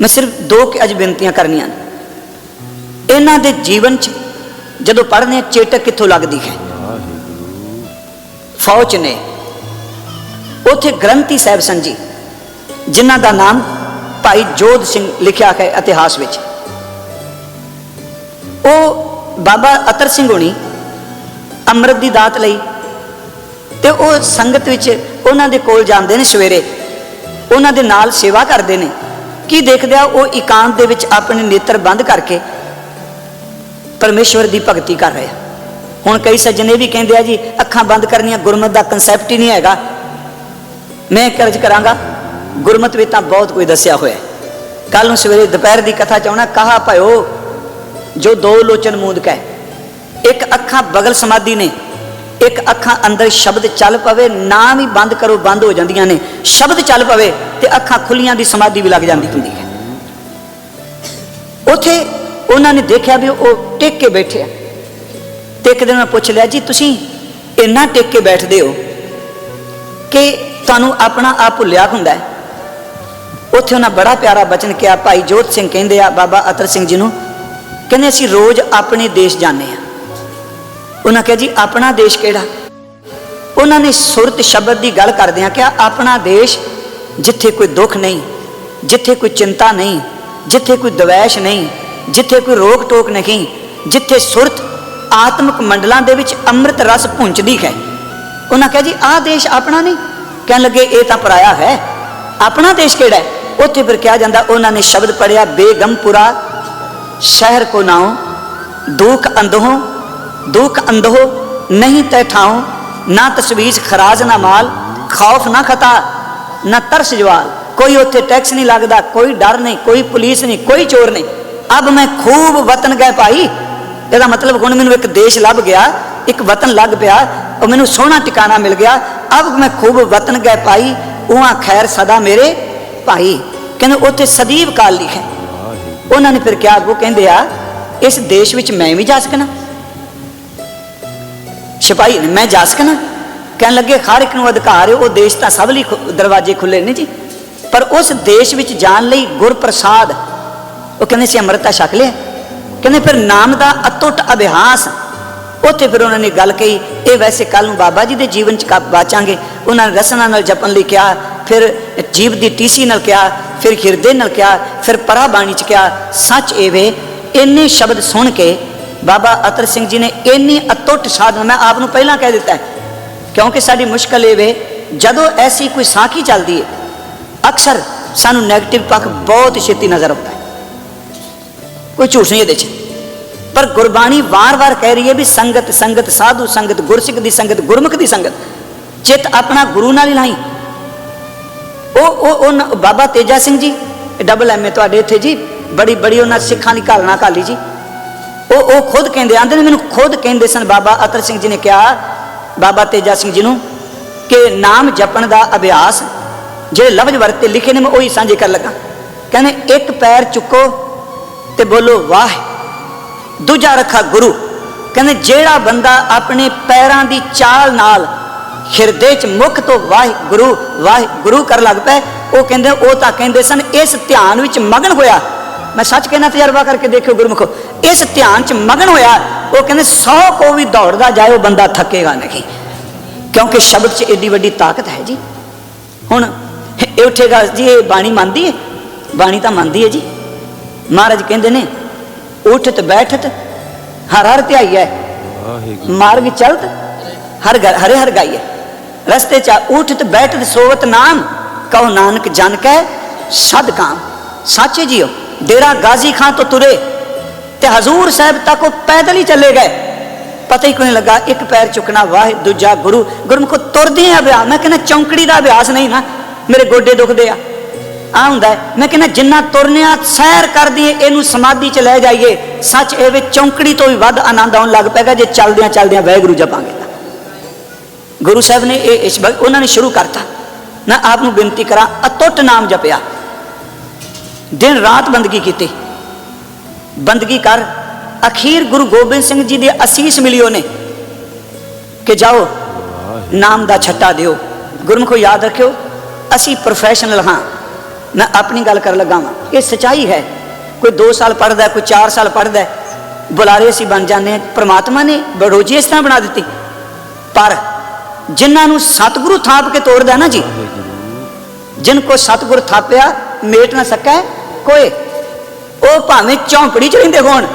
ਮੈਂ ਸਿਰਫ ਦੋ ਕਿ ਅੱਜ ਬੇਨਤੀਆਂ ਕਰਨੀਆਂ ਇਹਨਾਂ ਦੇ ਜੀਵਨ 'ਚ ਜਦੋਂ ਪੜ੍ਹਨੇ ਚੇਟਕ ਕਿੱਥੋਂ ਲੱਗਦੀ ਹੈ? ਫੌਜ ਨੇ ਉਥੇ ਗ੍ਰੰਥੀ ਸਾਹਿਬ ਸਨ ਜੀ, ਜਿਨ੍ਹਾਂ ਦਾ ਨਾਮ ਭਾਈ ਜੋਧ ਸਿੰਘ ਲਿਖਿਆ ਹੈ ਇਤਿਹਾਸ ਵਿੱਚ। ਉਹ ਬਾਬਾ ਅਤਰ ਸਿੰਘ ਹੋਣੀ ਅੰਮ੍ਰਿਤ ਦੀ ਦਾਤ ਲਈ ਤੇ ਉਹ ਸੰਗਤ ਵਿੱਚ ਉਹਨਾਂ ਦੇ ਕੋਲ ਜਾਂਦੇ ਨੇ ਸਵੇਰੇ। ਉਹਨਾਂ ਦੇ ਨਾਲ ਸੇਵਾ ਕਰਦੇ ਨੇ। ਕੀ ਦੇਖਦੇ ਉਹ ਇਕਾਂਤ ਦੇ ਵਿੱਚ ਆਪਣੇ ਨੇਤਰ ਬੰਦ ਕਰਕੇ ਪਰਮੇਸ਼ਵਰ ਦੀ ਭਗਤੀ ਕਰ ਰਿਹਾ ਹੁਣ ਕਈ ਸੱਜਣ ਇਹ ਵੀ ਕਹਿੰਦੇ ਆ ਜੀ, ਅੱਖਾਂ ਬੰਦ ਕਰਨੀਆਂ ਗੁਰਮਤ ਦਾ ਕਨਸੈਪਟ ਹੀ ਨਹੀਂ ਹੈਗਾ। ਮੈਂ ਕਰਜ ਕਰਾਂਗਾ, ਗੁਰਮਤ ਵਿੱਚ ਤਾਂ ਬਹੁਤ ਕੁਝ ਦੱਸਿਆ ਹੋਇਆ ਹੈ। ਕੱਲ ਨੂੰ ਸਵੇਰੇ ਦੁਪਹਿਰ ਦੀ ਕਥਾ ਚਾਹਣਾ ਕਹਾ ਭਇਓ, ਜੋ ਦੋ ਲੋਚਨ ਮੂੰਦ ਕੈ ਇੱਕ ਅੱਖਾਂ ਬਗਲ ਸਮਾਧੀ ਨੇ ਇੱਕ ਅੱਖਾਂ ਅੰਦਰ ਸ਼ਬਦ ਚੱਲ ਪਵੇ, ਨਾ ਵੀ ਬੰਦ ਕਰੋ, ਬੰਦ ਹੋ ਜਾਂਦੀਆਂ ਨੇ। ਸ਼ਬਦ ਚੱਲ ਪਵੇ ਤੇ ਅੱਖਾਂ ਖੁੱਲੀਆਂ ਦੀ ਸਮਾਧੀ ਵੀ ਲੱਗ ਜਾਂਦੀ ਹੁੰਦੀ ਹੈ। ਉਥੇ ਉਹਨਾਂ ਨੇ ਦੇਖਿਆ ਵੀ ਉਹ ਟਿਕ ਕੇ ਬੈਠੇ ਆ। ਤੇ ਇੱਕ ਦਿਨ ਮੈਂ ਪੁੱਛ ਲਿਆ, ਜੀ, ਤੁਸੀਂ ਇੰਨਾ ਟਿਕ ਕੇ ਬੈਠਦੇ ਹੋ ਕਿ ਤੁਹਾਨੂੰ ਆਪਣਾ ਆਪ ਭੁੱਲਿਆ ਹੁੰਦਾ ਹੈ? ਉੱਥੇ ਉਹਨਾਂ ਬੜਾ ਪਿਆਰਾ ਬਚਨ ਕਿਹਾ, ਭਾਈ ਜੋਤ ਸਿੰਘ ਕਹਿੰਦੇ ਆ, ਬਾਬਾ ਅਤਰ ਸਿੰਘ ਜੀ ਨੂੰ, ਕਹਿੰਦੇ ਅਸੀਂ ਰੋਜ਼ ਆਪਣੇ ਦੇਸ਼ ਜਾਂਦੇ ਆ ਉਹਨਾਂ ਕਿਹਾ ਜੀ, ਆਪਣਾ ਦੇਸ਼ ਕਿਹੜਾ? ਉਹਨਾਂ ਨੇ ਸੁਰਤ ਸ਼ਬਦ ਦੀ ਗੱਲ ਕਰਦਿਆਂ ਕਿਹਾ, ਆਪਣਾ ਦੇਸ਼ ਜਿੱਥੇ ਕੋਈ ਦੁੱਖ ਨਹੀਂ, ਜਿੱਥੇ ਕੋਈ ਚਿੰਤਾ ਨਹੀਂ, ਜਿੱਥੇ ਕੋਈ ਦਵੈਸ਼ ਨਹੀਂ, ਜਿੱਥੇ ਕੋਈ ਰੋਕ ਟੋਕ ਨਹੀਂ, ਜਿੱਥੇ ਸੁਰਤ ਆਤਮਿਕ ਮੰਡਲਾਂ ਦੇ ਵਿੱਚ ਅੰਮ੍ਰਿਤ ਰਸ ਪੁੰਚਦੀ ਹੈ। ਉਹਨਾਂ ਕਿਹਾ ਜੀ ਆਹ ਦੇਸ਼ ਆਪਣਾ ਨਹੀਂ? ਕਹਿਣ ਲੱਗੇ, ਇਹ ਤਾਂ ਪਰਾਇਆ ਹੈ। ਆਪਣਾ ਦੇਸ਼ ਕਿਹੜਾ ਹੈ? ਉੱਥੇ ਫਿਰ ਕਿਹਾ ਜਾਂਦਾ, ਉਹਨਾਂ ਨੇ ਸ਼ਬਦ ਪੜਿਆ ਬੇਗਮਪੁਰਾ ਸ਼ਹਿਰ ਕੋ ਨਾਉ, ਦੁੱਖ ਅੰਧੋ ਦੁਖ ਅੰਧੋ ਨਹੀਂ ਤੈ ਠਾਉ ਨਾ ਤਸਵੀਜ ਖਰਾਜ ਨਾ ਮਾਲ ਖੌਫ ਨਾ ਖਤਾ ਨਾ ਤਰਸ ਜਵਾਲ। ਕੋਈ ਉੱਥੇ ਟੈਕਸ ਨਹੀਂ ਲੱਗਦਾ ਕੋਈ ਡਰ ਨਹੀਂ ਕੋਈ ਪੁਲਿਸ ਨਹੀਂ ਕੋਈ ਚੋਰ ਨਹੀਂ। ਅਬ ਮੈਂ ਖੂਬ ਵਤਨ ਗਏ ਭਾਈ ਇਹਦਾ ਮਤਲਬ ਹੁਣ ਮੈਨੂੰ ਇੱਕ ਦੇਸ਼ ਲੱਭ ਗਿਆ ਇੱਕ ਵਤਨ ਲੱਗ ਪਿਆ ਉਹ ਮੈਨੂੰ ਸੋਹਣਾ ਟਿਕਾਣਾ ਮਿਲ ਗਿਆ। ਅਬ ਮੈਂ ਖੂਬ ਵਤਨ ਗਏ ਭਾਈ ਉਹਾਂ ਖੈਰ ਸਦਾ ਮੇਰੇ ਭਾਈ। ਕਹਿੰਦੇ ਉੱਥੇ ਸਦੀਵ ਕਾਲ ਲਿਖਿਆ ਉਹਨਾਂ ਨੇ ਫਿਰ ਕਿਹਾ ਅੱਗੋਂ ਕਹਿੰਦੇ ਆ ਇਸ ਦੇਸ਼ ਵਿੱਚ ਮੈਂ ਵੀ ਜਾ ਸਕਣਾ। ਸਿਪਾਹੀ ਮੈਂ ਜਾ ਸਕਣਾ ਕਹਿਣ ਲੱਗੇ, ਹਰ ਇੱਕ ਨੂੰ ਅਧਿਕਾਰ ਹੈ, ਉਹ ਦੇਸ਼ ਤਾਂ ਸਭ ਲਈ ਦਰਵਾਜ਼ੇ ਖੁੱਲੇ ਨੇ ਜੀ। ਪਰ ਉਸ ਦੇਸ਼ ਵਿੱਚ ਜਾਣ ਲਈ ਗੁਰਪ੍ਰਸਾਦ, ਉਹ ਕਹਿੰਦੇ ਸੀ, ਅੰਮ੍ਰਿਤਾ ਛਕ ਲਿਆ। ਕਹਿੰਦੇ, ਫਿਰ ਨਾਮ ਦਾ ਅਤੁੱਟ ਅਭਿਆਸ। ਉੱਥੇ ਫਿਰ ਉਹਨਾਂ ਨੇ ਗੱਲ ਕਹੀ, ਇਹ ਵੈਸੇ ਕੱਲ ਨੂੰ ਬਾਬਾ ਜੀ ਦੇ ਜੀਵਨ ਚ ਕਾ ਬਾਚਾਂਗੇ ਉਹਨਾਂ ਨੇ ਰਸਨਾ ਨਾਲ ਜਪਣ ਲਈ ਕਿਹਾ, ਫਿਰ ਜੀਵ ਦੀ ਟੀਸੀ ਨਾਲ ਕਿਹਾ, ਫਿਰ ਹਿਰਦੇ ਨਾਲ ਕਿਹਾ, ਫਿਰ ਪਰਾ ਬਾਣੀ ਚ ਕਿਹਾ, ਸੱਚ ਏਵੇ ਇੰਨੇ ਸ਼ਬਦ ਸੁਣ ਕੇ ਬਾਬਾ ਅਤਰ ਸਿੰਘ ਜੀ ਨੇ ਇੰਨੀ ਅਤੁੱਟ ਸਾਧਨਾ, ਮੈਂ ਆਪ ਨੂੰ ਪਹਿਲਾਂ ਕਹਿ ਦਿੱਤਾ ਹੈ, ਕਿਉਂਕਿ ਸਾਡੀ ਮੁਸ਼ਕਲ ਇਹ ਵੇ, ਜਦੋਂ ਐਸੀ ਕੋਈ ਸਾਖੀ ਚੱਲਦੀ ਹੈ ਅਕਸਰ ਸਾਨੂੰ 네ਗੇਟਿਵ ਪੱਖ ਬਹੁਤ ਛੇਤੀ ਨਜ਼ਰ ਆਉਂਦਾ ਹੈ। ਕੋਈ ਝੂਠ ਨਹੀਂ ਇਹਦੇ 'ਚ। ਪਰ ਗੁਰਬਾਣੀ ਵਾਰ-ਵਾਰ ਕਹਿ ਰਹੀ ਹੈ ਵੀ ਸੰਗਤ ਸੰਗਤ ਸਾਧੂ, ਸੰਗਤ ਗੁਰਸਿੱਖ ਦੀ ਸੰਗਤ, ਗੁਰਮੁਖ ਦੀ ਸੰਗਤ ਚਿੱਤ ਆਪਣਾ ਗੁਰੂ ਨਾਲ ਹੀ ਲਾਈ। ਉਹ ਉਹ ਉਹ ਬਾਬਾ ਤੇਜਾ ਸਿੰਘ ਜੀ ਡਬਲ ਐਮਏ ਤੁਹਾਡੇ ਇੱਥੇ ਜੀ, ਬੜੀ ਬੜੀ ਉਹਨਾਂ ਸਿੱਖਾਂ ਦੀ ਘਾਲਣਾ ਘਾਲੀ ਜੀ। ਉਹ ਉਹ ਖੁਦ ਕਹਿੰਦੇ, ਆਂਦੇ ਨੇ ਮੈਨੂੰ ਖੁਦ ਕਹਿੰਦੇ ਸਨ, ਬਾਬਾ ਅਤਰ ਸਿੰਘ ਜੀ ਨੇ ਕਿਹਾ, ਬਾਬਾ ਤੇਜਾ ਸਿੰਘ ਜੀ ਨੂੰ ਕਿ ਨਾਮ ਜਪਣ ਦਾ ਅਭਿਆਸ ਜਿਹੜੇ ਲਫ਼ਜ਼ ਵਰਤੇ ਲਿਖੇ ਨੇ, ਮੈਂ ਉਹੀ ਸਾਂਝੇ ਕਰ ਲੱਗਾ। ਕਹਿੰਦੇ, ਇੱਕ ਪੈਰ ਚੁੱਕੋ ਤੇ ਬੋਲੋ, ਵਾਹ, ਦੂਜਾ ਰੱਖਾ ਗੁਰੂ। ਕਹਿੰਦੇ, ਜਿਹੜਾ ਬੰਦਾ ਆਪਣੇ ਪੈਰਾਂ ਦੀ ਚਾਲ ਨਾਲ ਹਿਰਦੇ 'ਚ ਮੁਖ ਤੋਂ ਵਾਹਿਗੁਰੂ ਵਾਹਿਗੁਰੂ ਕਰ ਲੱਗ ਪਏ ਉਹ ਕਹਿੰਦੇ, ਉਹ ਤਾਂ ਕਹਿੰਦੇ ਸਨ, ਇਸ ਧਿਆਨ ਵਿੱਚ ਮਗਨ ਹੋਇਆ। ਮੈਂ ਸੱਚ ਕਹਿਣਾ ਤਜਰਬਾ ਕਰਕੇ ਦੇਖਿਓ ਗੁਰਮੁਖੋ। ਇਸ ਧਿਆਨ 'ਚ ਮਗਨ ਹੋਇਆ ਉਹ ਕਹਿੰਦੇ 100 ਕੋ ਵੀ ਦੌੜਦਾ ਜਾਏ ਉਹ ਬੰਦਾ ਥੱਕੇਗਾ ਨਹੀਂ। ਕਿਉਂਕਿ ਸ਼ਬਦ 'ਚ ਏਡੀ ਵੱਡੀ ਤਾਕਤ ਹੈ ਜੀ। ਹੁਣ ਇਹ ਉੱਠੇਗਾ ਜੀ ਇਹ ਬਾਣੀ ਮੰਨਦੀ ਹੈ ਬਾਣੀ ਤਾਂ ਮੰਨਦੀ ਹੈ ਜੀ। ਮਹਾਰਾਜ ਕਹਿੰਦੇ ਨੇ ਉਠਤ ਬੈਠਤ ਹਰ ਹਰ ਧਿਆਈ ਹੈ। ਮਾਰਗ ਚਲਤ ਹਰ ਹਰੇ ਹਰ ਗਾਈਏ ਰਸਤੇ ਚ ਉਠਤ ਬੈਠਤ ਸੋਵਤ ਨਾਮ। ਕਹੋ ਨਾਨਕ ਜਨ ਕੈ ਸਦ ਕਾਮ। ਸਾਚੇ ਜੀਓ ਡੇਰਾ ਗਾਜ਼ੀ ਖਾਂ ਤੋਂ ਤੁਰੇ ਤੇ ਹਜ਼ੂਰ ਸਾਹਿਬ ਤੱਕ ਉਹ ਪੈਦਲ ਹੀ ਚੱਲੇ ਗਏ। ਪਤਾ ਹੀ ਕੋਈ ਨਹੀਂ ਲੱਗਾ, ਇੱਕ ਪੈਰ ਚੁੱਕਣਾ ਵਾਹਿ ਦੂਜਾ ਗੁਰੂ। ਗੁਰਮੁਖ ਤੁਰਦੇ ਆ ਅਭਿਆਸ ਮੈਂ ਕਹਿੰਦਾ ਚੌਂਕੜੀ ਦਾ ਅਭਿਆਸ ਨਹੀਂ ਨਾ, ਮੇਰੇ ਗੋਡੇ ਦੁਖਦੇ ਆ। ਆ ਹੁੰਦਾ ਮੈਂ ਕਹਿੰਦਾ ਜਿੰਨਾ ਤੁਰਨਿਆ ਸੈਰ ਕਰਦੀ ਇਹਨੂੰ ਸਮਾਧੀ ਚ ਲੈ ਜਾਈਏ। ਸੱਚ ਇਹ ਵਿੱਚ ਚੌਂਕੜੀ ਤੋਂ ਵੀ ਵੱਧ ਆਨੰਦ ਆਉਣ ਲੱਗ ਪੈਗਾ ਜੇ ਚੱਲਦਿਆਂ ਚੱਲਦਿਆਂ ਵਾਹਿਗੁਰੂ ਜਪਾਂਗੇ। ਤਾਂ ਗੁਰੂ ਸਾਹਿਬ ਨੇ ਇਹ ਇਸ ਵਕਤ ਉਹਨਾਂ ਨੇ ਸ਼ੁਰੂ ਕਰਤਾ। ਮੈਂ ਆਪ ਨੂੰ ਬੇਨਤੀ ਕਰਾਂ, ਅਤੁੱਟ ਨਾਮ ਜਪਿਆ। ਦਿਨ ਰਾਤ ਬੰਦਗੀ ਕੀਤੀ। ਬੰਦਗੀ ਕਰ, ਅਖੀਰ ਗੁਰੂ ਗੋਬਿੰਦ ਸਿੰਘ ਜੀ ਦੇ ਅਸੀਸ ਮਿਲੀ ਉਹਨੇ ਕਿ ਜਾਓ, ਨਾਮ ਦਾ ਛੱਟਾ ਦਿਓ। ਗੁਰਮੁਖੋ ਯਾਦ ਰੱਖਿਓ, ਅਸੀਂ ਪ੍ਰੋਫੈਸ਼ਨਲ ਹਾਂ। ਮੈਂ ਆਪਣੀ ਗੱਲ ਕਰਨ ਲੱਗਾ ਵਾਂ। ਇਹ ਸਚਾਈ ਹੈ। ਕੋਈ 2 ਸਾਲ ਪੜਦਾ ਕੋਈ 4 ਸਾਲ ਪੜਦਾ ਬੁਲਾਰੇ ਅਸੀਂ ਬਣ ਜਾਂਦੇ ਹਾਂ। ਪ੍ਰਮਾਤਮਾ ਨੇ ਬੜੋਜੀ ਇਸ ਤਰ੍ਹਾਂ ਬਣਾ ਦਿੱਤੀ। ਪਰ ਜਿਨ੍ਹਾਂ ਨੂੰ ਸਤਿਗੁਰੂ ਥਾਪ ਕੇ ਤੋੜਦਾ ਨਾ ਜੀ, ਜਿਨ ਕੋ ਸਤਿਗੁਰ ਥਾਪਿਆ, ਮੇਟ ਨਾ ਸਕੈ ਕੋਏ ਉਹ ਭਾਵੇਂ ਝੌਂਪੜੀ ਚ ਰਹਿੰਦੇ ਹੋਣ,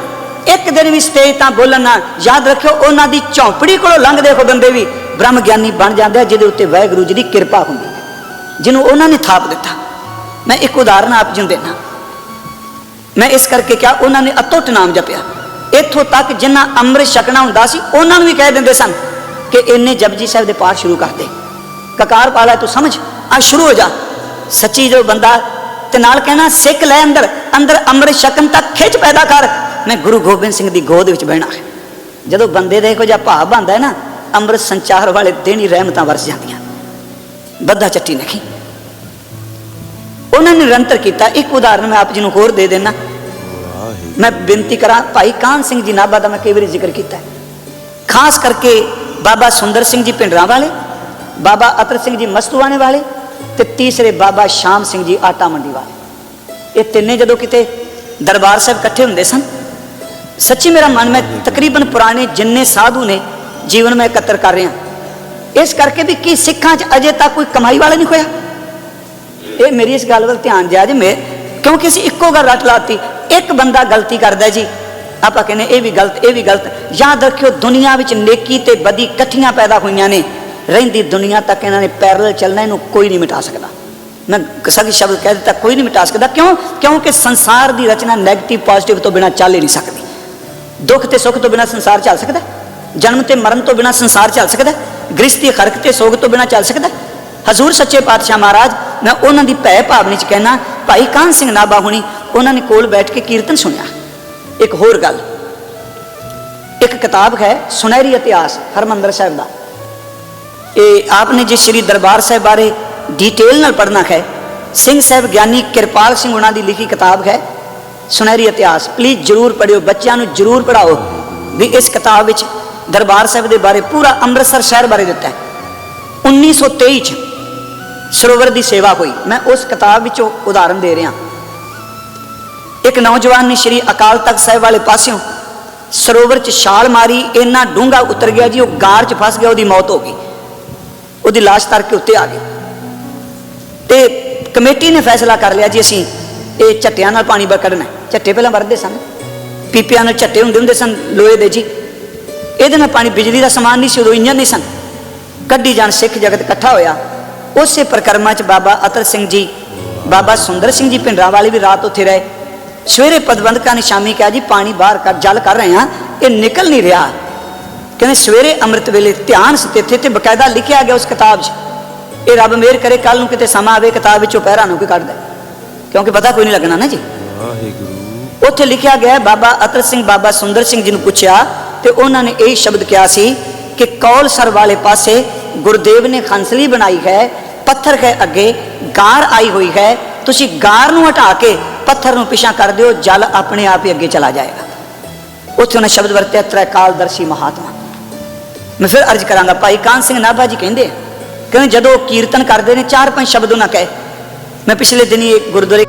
ਇੱਕ ਦਿਨ ਵੀ ਸਟੇਜ ਤਾਂ ਬੋਲਣ ਨਾ ਯਾਦ ਰੱਖਿਓ, ਉਹਨਾਂ ਦੀ ਝੌਂਪੜੀ ਕੋਲੋਂ ਲੰਘਦੇ ਹੋ ਬੰਦੇ ਵੀ ਬ੍ਰਹਮ ਗਿਆਨੀ ਬਣ ਜਾਂਦੇ ਆ, ਜਿਹਦੇ ਉੱਤੇ ਵਾਹਿਗੁਰੂ ਜੀ ਦੀ ਕਿਰਪਾ ਹੁੰਦੀ ਹੈ, ਜਿਹਨੂੰ ਉਹਨਾਂ ਨੇ ਥਾਪ ਦਿੱਤਾ। ਮੈਂ ਇੱਕ ਉਦਾਹਰਨ ਆਪ ਜੀ ਨੂੰ ਦੇਣਾ ਮੈਂ ਇਸ ਕਰਕੇ ਕਿਹਾ, ਉਹਨਾਂ ਨੇ ਅਤੁੱਟ ਨਾਮ ਜਪਿਆ। ਇੱਥੋਂ ਤੱਕ ਜਿੰਨਾ ਅੰਮ੍ਰਿਤ ਛਕਣਾ ਹੁੰਦਾ ਸੀ, ਉਹਨਾਂ ਨੂੰ ਵੀ ਕਹਿ ਦਿੰਦੇ ਸਨ ਕਿ ਇੰਨੇ ਜਪਜੀ ਸਾਹਿਬ ਦੇ ਪਾਠ ਸ਼ੁਰੂ ਕਰ ਦੇ। ਕਕਾਰ ਪਾਲਾ, ਤੂੰ ਸਮਝ? ਆ ਸ਼ੁਰੂ ਹੋ ਜਾ। ਸੱਚੀ ਜੋ ਬੰਦਾ ਤੇ ਨਾਲ ਕਹਿਣਾ, ਸਿੱਖ ਲੈ ਅੰਦਰ ਅੰਦਰ ਅੰਮ੍ਰਿਤ ਛਕਣ ਤੱਕ ਖਿੱਚ ਪੈਦਾ ਕਰ। ਮੈਂ ਗੁਰੂ ਗੋਬਿੰਦ ਸਿੰਘ ਦੀ ਗੋਦ ਵਿੱਚ ਬਹਿਣਾ ਹੈ। ਜਦੋਂ ਬੰਦੇ ਦਾ ਇਹੋ ਜਿਹਾ ਭਾਵ ਬਣਦਾ ਹੈ ਨਾ, ਅੰਮ੍ਰਿਤ ਸੰਚਾਰ ਵਾਲੇ ਦਿਨ ਹੀ ਰਹਿਮਤਾਂ ਵਰਸ ਜਾਂਦੀਆਂ। ਬੱਧਾ ਚੱਟੀ ਨਖੀ ਉਹਨਾਂ ਨੇ ਨਿਰੰਤਰ ਕੀਤਾ। ਇੱਕ ਉਦਾਹਰਨ ਮੈਂ ਆਪ ਜੀ ਨੂੰ ਹੋਰ ਦੇ ਦੇਣਾ ਮੈਂ ਬੇਨਤੀ ਕਰਾਂ, ਭਾਈ ਕਾਨ ਸਿੰਘ ਜੀ ਨਾਭਾ ਦਾ ਮੈਂ ਕਈ ਵਾਰੀ ਜ਼ਿਕਰ ਕੀਤਾ ਖਾਸ ਕਰਕੇ ਬਾਬਾ ਸੁੰਦਰ ਸਿੰਘ ਜੀ ਪਿੰਡਰਾਂ ਵਾਲੇ, ਬਾਬਾ ਅਤਰ ਸਿੰਘ ਜੀ ਮਸਤੂਆਣੇ ਵਾਲੇ ਤੇ ਤੀਸਰੇ ਬਾਬਾ ਸ਼ਾਮ ਸਿੰਘ ਜੀ ਆਟਾ ਮੰਡੀ ਵਾਲੇ। ਇਹ ਤਿੰਨੇ ਜਦੋਂ ਕਿਤੇ ਦਰਬਾਰ ਸਾਹਿਬ ਇਕੱਠੇ ਹੁੰਦੇ ਸਨ ਸੱਚੀ ਮੇਰਾ ਮਨ ਮੈਂ ਤਕਰੀਬਨ ਪੁਰਾਣੇ ਜਿੰਨੇ ਸਾਧੂ ਨੇ ਜੀਵਨ ਮੈਂ ਇਕੱਤਰ ਕਰ ਰਿਹਾ। ਇਸ ਕਰਕੇ ਵੀ ਕੀ ਸਿੱਖਾਂ 'ਚ ਅਜੇ ਤੱਕ ਕੋਈ ਕਮਾਈ ਵਾਲਾ ਨਹੀਂ ਹੋਇਆ? ਇਹ ਮੇਰੀ ਇਸ ਗੱਲ ਵੱਲ ਧਿਆਨ ਦਿਆ ਜੇ ਮੈਂ ਕਿਉਂਕਿ ਅਸੀਂ ਇੱਕੋ ਗੱਲ ਰੱਟ ਲਾਤੀ ਇੱਕ ਬੰਦਾ ਗਲਤੀ ਕਰਦਾ ਜੀ ਆਪਾਂ ਕਹਿੰਦੇ ਇਹ ਵੀ ਗਲਤ ਇਹ ਵੀ ਗਲਤ। ਯਾਦ ਰੱਖਿਓ ਦੁਨੀਆ ਵਿੱਚ ਨੇਕੀ ਤੇ ਬਦੀ ਇਕੱਠੀਆਂ ਪੈਦਾ ਹੋਈਆਂ ਨੇ। ਰਹਿੰਦੀ ਦੁਨੀਆ ਤੱਕ ਇਹਨਾਂ ਨੇ ਪੈਰਲਲ ਚੱਲਣਾ, ਇਹਨੂੰ ਕੋਈ ਨਹੀਂ ਮਿਟਾ ਸਕਦਾ। ਮੈਂ ਸਹੀ ਸ਼ਬਦ ਕਹਿ ਦਿੱਤਾ, ਕੋਈ ਨਹੀਂ ਮਿਟਾ ਸਕਦਾ। ਕਿਉਂ? ਕਿਉਂਕਿ ਸੰਸਾਰ ਦੀ ਰਚਨਾ 네ਗੇਟਿਵ ਪੋਜ਼ਿਟਿਵ ਤੋਂ ਬਿਨਾ ਚੱਲ ਹੀ ਨਹੀਂ ਸਕਦੀ। ਦੁੱਖ ਤੇ ਸੁੱਖ ਤੋਂ ਬਿਨਾ ਸੰਸਾਰ ਚੱਲ ਸਕਦਾ ਜਨਮ ਤੇ ਮਰਨ ਤੋਂ ਬਿਨਾ ਸੰਸਾਰ ਚੱਲ ਸਕਦਾ ਗ੍ਰਸਤੀ ਖਰਕ ਤੇ ਸੋਗ ਤੋਂ ਬਿਨਾ ਚੱਲ ਸਕਦਾ ਹਜ਼ੂਰ ਸੱਚੇ ਪਾਤਸ਼ਾਹ ਮਹਾਰਾਜ, ਮੈਂ ਉਹਨਾਂ ਦੀ ਭੈ ਭਾਵਨੀ ਚ ਕਹਿਣਾ ਭਾਈ ਕਾਨ ਸਿੰਘ ਨਾਭਾ ਹੁਣੀ, ਉਹਨਾਂ ਨੇ ਕੋਲ ਬੈਠ ਕੇ ਕੀਰਤਨ ਸੁਣਿਆ। ਇੱਕ ਹੋਰ ਗੱਲ। ਇੱਕ ਕਿਤਾਬ ਹੈ, ਸੁਨਹਿਰੀ ਇਤਿਹਾਸ, ਹਰਮੰਦਰ ਸਾਹਿਬ ਦਾ। ਇਹ ਆਪਨੇ ਜੇ ਸ੍ਰੀ ਦਰਬਾਰ ਸਾਹਿਬ ਬਾਰੇ ਡਿਟੇਲ ਨਾਲ ਪੜ੍ਹਨਾ ਹੈ, ਸਿੰਘ ਸਾਹਿਬ ਗਿਆਨੀ ਕਿਰਪਾਲ ਸਿੰਘ ਉਹਨਾਂ ਦੀ ਲਿਖੀ ਕਿਤਾਬ ਹੈ, ਸੁਨਹਿਰੀ ਇਤਿਹਾਸ। ਪਲੀਜ਼ ਜਰੂਰ ਪੜਿਓ ਬੱਚਿਆਂ ਨੂੰ ਜਰੂਰ ਪੜਾਓ ਵੀ ਇਸ ਕਿਤਾਬ ਵਿੱਚ ਦਰਬਾਰ ਸਾਹਿਬ ਦੇ ਬਾਰੇ ਪੂਰਾ ਅੰਮ੍ਰਿਤਸਰ ਸ਼ਹਿਰ ਬਾਰੇ ਦਿੱਤਾ ਹੈ। 1923 ਚ ਸਰੋਵਰ ਦੀ ਸੇਵਾ ਹੋਈ। ਮੈਂ ਉਸ ਕਿਤਾਬ ਵਿੱਚੋਂ ਉਦਾਹਰਨ ਦੇ ਰਿਹਾ। ਇੱਕ ਨੌਜਵਾਨ ਨੇ ਸ੍ਰੀ ਅਕਾਲ ਤਖਤ ਸਾਹਿਬ ਵਾਲੇ ਪਾਸਿਓਂ ਸਰੋਵਰ 'ਚ ਛਾਲ ਮਾਰੀ, ਇੰਨਾ ਡੂੰਘਾ ਉਤਰ ਗਿਆ ਜੀ, ਉਹ ਗਾਰ 'ਚ ਫਸ ਗਿਆ, ਉਹਦੀ ਮੌਤ ਹੋ ਗਈ। ਉਹਦੀ ਲਾਸ਼ ਤਰ ਕੇ ਉੱਤੇ ਆ ਗਈ। ਤੇ ਕਮੇਟੀ ਨੇ ਫੈਸਲਾ ਕਰ ਲਿਆ ਜੀ, ਅਸੀਂ ਇਹ ਝੱਟਿਆਂ ਨਾਲ ਪਾਣੀ ਬਰ ਕੱਢਣਾ ਝੱਟੇ ਪਹਿਲਾਂ ਵਰਦੇ ਸਨ। ਪੀਪਿਆਂ ਨਾਲ ਝੱਟੇ ਹੁੰਦੇ ਹੁੰਦੇ ਸਨ, ਲੋਹੇ ਦੇ ਜੀ। ਇਹਦੇ ਨਾਲ ਪਾਣੀ ਬਿਜਲੀ ਦਾ ਸਮਾਨ ਨਹੀਂ ਸੀ, ਉਦੋਂ ਇੰਜਨ ਨਹੀਂ ਸਨ। ਕੱਢੀ ਜਾਣ ਸਿੱਖ ਜਗਤ ਇਕੱਠਾ ਹੋਇਆ। ਉਸੇ ਪ੍ਰਕਰਮਾ 'ਚ ਬਾਬਾ ਅਤਰ ਸਿੰਘ ਜੀ, ਬਾਬਾ ਸੁੰਦਰ ਸਿੰਘ ਜੀ ਪਿੰਡਰਾਂ ਵਾਲੇ ਵੀ ਰਾਤ ਉੱਥੇ ਰਹੇ। ਸਵੇਰੇ ਪਦਵੰਦਕਾਂ ਨੇ ਸ਼ਾਮੀ ਕਿਹਾ ਜੀ, ਪਾਣੀ ਬਾਹਰ ਕਰ ਜਲ ਕਰ ਰਹੇ ਹਾਂ। ਇਹ ਨਿਕਲ ਨਹੀਂ ਰਿਹਾ। ਕਹਿੰਦੇ ਸਵੇਰੇ ਅੰਮ੍ਰਿਤ ਵੇਲੇ ਧਿਆਨ ਸਤਿੱਥੇ ਤੇ ਬਕਾਇਦਾ ਲਿਖਿਆ ਗਿਆ ਉਸ ਕਿਤਾਬ 'ਚ। ਇਹ ਰੱਬ ਮਿਹਰ ਕਰੇ ਕੱਲ ਨੂੰ ਕਿਤੇ ਸਮਾਂ ਆਵੇ ਕਿਤਾਬ ਵਿੱਚੋਂ ਪਹਿਰਾ ਨੂੰ ਕੋਈ ਕੱਢ ਦੇ। ਕਿਉਂਕਿ ਪਤਾ ਕੋਈ ਨਹੀਂ ਲੱਗਣਾ ਨਾ ਜੀ। ਵਾਹਿਗੁਰੂ। ਉੱਥੇ ਲਿਖਿਆ ਗਿਆ ਬਾਬਾ ਅਤਰ ਸਿੰਘ ਬਾਬਾ ਸੁੰਦਰ ਸਿੰਘ ਜੀ ਨੂੰ ਪੁੱਛਿਆ ਤੇ ਉਹਨਾਂ ਨੇ ਇਹ ਸ਼ਬਦ ਕਿਹਾ ਸੀ ਕਿ ਕੌਲਸਰ ਵਾਲੇ ਪਾਸੇ ਗੁਰਦੇਵ ਨੇ ਖੰਸਲੀ ਬਣਾਈ ਹੈ ਪੱਥਰ ਹੈ ਅੱਗੇ ਗਾਰ ਆਈ ਹੋਈ ਹੈ। ਤੁਸੀਂ ਗਾਰ ਨੂੰ ਹਟਾ ਕੇ ਪੱਥਰ ਨੂੰ ਪਿਛਾ ਕਰ ਦਿਓ ਜਲ ਆਪਣੇ ਆਪ ਹੀ ਅੱਗੇ ਚਲਾ ਜਾਏਗਾ। ਉੱਥੇ ਉਹਨੇ ਸ਼ਬਦ ਵਰਤਿਆ ਤ੍ਰੈਕਾਲਦਰਸ਼ੀ ਮਹਾਤਮਾ। ਮੈਂ ਫਿਰ ਅਰਜ਼ ਕਰਾਂਗਾ, ਭਾਈ ਕਾਨ ਸਿੰਘ ਨਾਭਾ ਜੀ ਕਹਿੰਦੇ ਕਹਿੰਦੇ ਜਦੋਂ ਕੀਰਤਨ ਕਰਦੇ ਨੇ, ਚਾਰ ਪੰਜ ਸ਼ਬਦ ਉਹਨਾਂ ਕਹੇ। ਮੈਂ ਪਿਛਲੇ ਦਿਨੀ ਇੱਕ ਗੁਰਦੁਆਰੇ